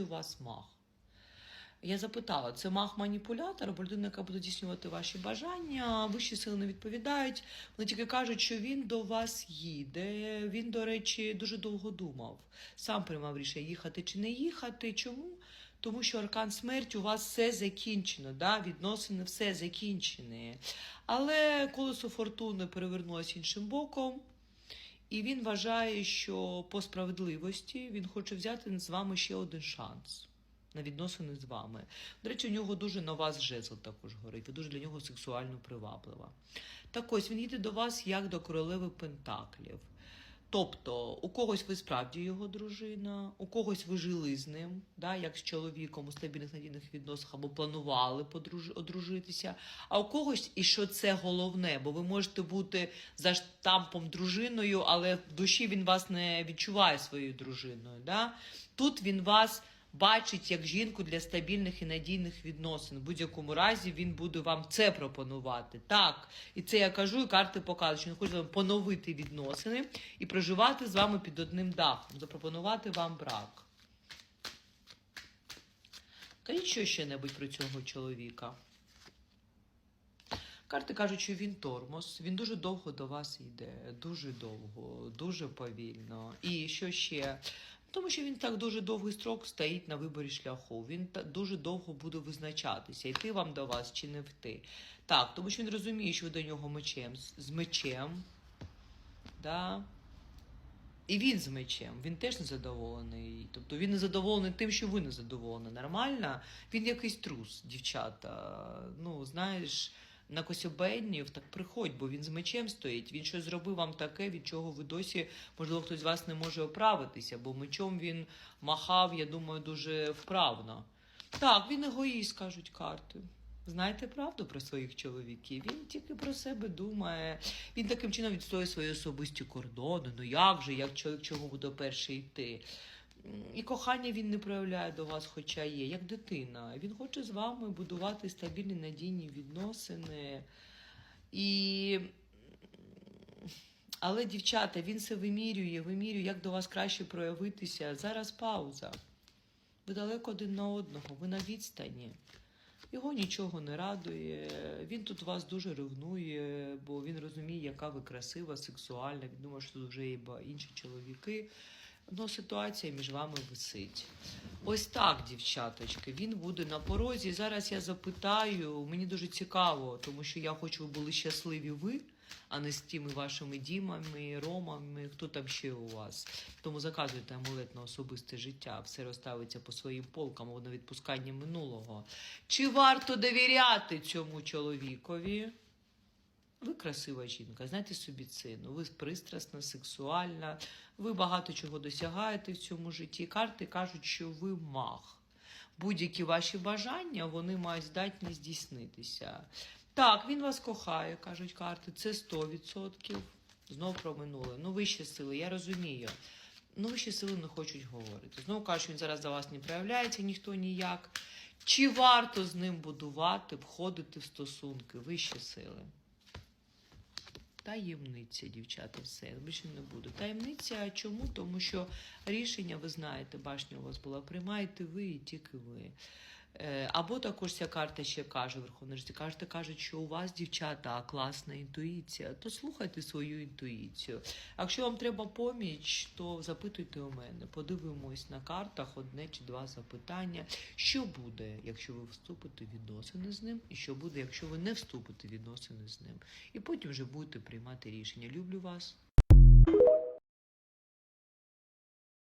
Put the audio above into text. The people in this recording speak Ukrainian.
у вас мах. Я запитала, це мах-маніпулятор або людина, яка буде здійснювати ваші бажання. Вищі сили не відповідають. Вони тільки кажуть, що він до вас їде. Він, до речі, дуже довго думав. Сам приймав рішення їхати чи не їхати. Чому? Тому що аркан смерті у вас все закінчено, да? відносини все закінчені. Але колесо фортуни перевернулося іншим боком. І він вважає, що по справедливості він хоче взяти з вами ще один шанс на відносини з вами. До речі, у нього дуже на вас жезл також горить. Ви дуже для нього сексуально приваблива. Так ось він їде до вас як до королеви Пентаклів. Тобто, у когось ви справді його дружина, у когось ви жили з ним, да, як з чоловіком у стабільних надійних відносинах або планували подруж- одружитися. А у когось, і що це головне, бо ви можете бути за штампом дружиною, але в душі він вас не відчуває своєю дружиною. Да? Тут він вас бачить як жінку для стабільних і надійних відносин. В будь-якому разі він буде вам це пропонувати. Так, і це я кажу, і карти показують, що він хоче вам поновити відносини і проживати з вами під одним дахом, запропонувати вам брак. Кажіть що ще небудь про цього чоловіка. Карти кажуть, що він тормоз, він дуже довго до вас йде, дуже довго, дуже повільно. І що ще? Тому що він так дуже довгий строк стоїть на виборі шляху. Він дуже довго буде визначатися, йти вам до вас чи не йти. Так, тому що він розуміє, що ви до нього мечем, з мечем. Да? І він з мечем, він теж незадоволений. Тобто він незадоволений тим, що ви незадоволені. Нормально? Він якийсь трус, дівчата. Ну, знаєш, на Косюбеннів так приходь, бо він з мечем стоїть. Він щось зробив вам таке, від чого ви досі, можливо, хтось з вас не може оправитися, бо мечом він махав, я думаю, дуже вправно. Так, він егоїст, кажуть карти. Знаєте правду про своїх чоловіків? Він тільки про себе думає. Він таким чином відстоює свої особисті кордони. Ну як же, як чоловік чого буде перший йти? І кохання він не проявляє до вас, хоча є, як дитина. Він хоче з вами будувати стабільні надійні відносини. І... Але, дівчата, він все вимірює, вимірює, як до вас краще проявитися. Зараз пауза. Ви далеко один на одного, ви на відстані. Його нічого не радує. Він тут вас дуже ревнує, бо він розуміє, яка ви красива, сексуальна. Він думає, що тут вже є інші чоловіки. Ну, ситуація між вами висить. Ось так, дівчаточки, він буде на порозі. Зараз я запитаю, мені дуже цікаво, тому що я хочу, ви були щасливі ви, а не з тими вашими дімами, ромами, хто там ще у вас. Тому заказуйте амулет на особисте життя, все розставиться по своїм полкам на відпускання минулого. Чи варто довіряти цьому чоловікові? Ви красива жінка, знайте собі ціну, ви пристрасна, сексуальна, ви багато чого досягаєте в цьому житті. Карти кажуть, що ви мах. Будь-які ваші бажання вони мають здатність здійснитися. Так, він вас кохає, кажуть карти, це 100%. Знову про минуле. Ну, вищі сили, я розумію. Ну, вищі сили не хочуть говорити. Знову кажуть, що він зараз за вас не проявляється ніхто ніяк. Чи варто з ним будувати, входити в стосунки? Вищі сили. Таємниця, дівчата, все. Більше не буду. Таємниця чому? Тому що рішення, ви знаєте, башня у вас була, приймаєте ви і тільки ви. Е, Або також ця карта ще каже, Верховна Житті, кажете, кажуть, що у вас, дівчата, класна інтуїція, то слухайте свою інтуїцію. Якщо вам треба поміч, то запитуйте у мене. Подивимось на картах одне чи два запитання. Що буде, якщо ви вступите в відносини з ним, і що буде, якщо ви не вступите в відносини з ним. І потім вже будете приймати рішення. Люблю вас.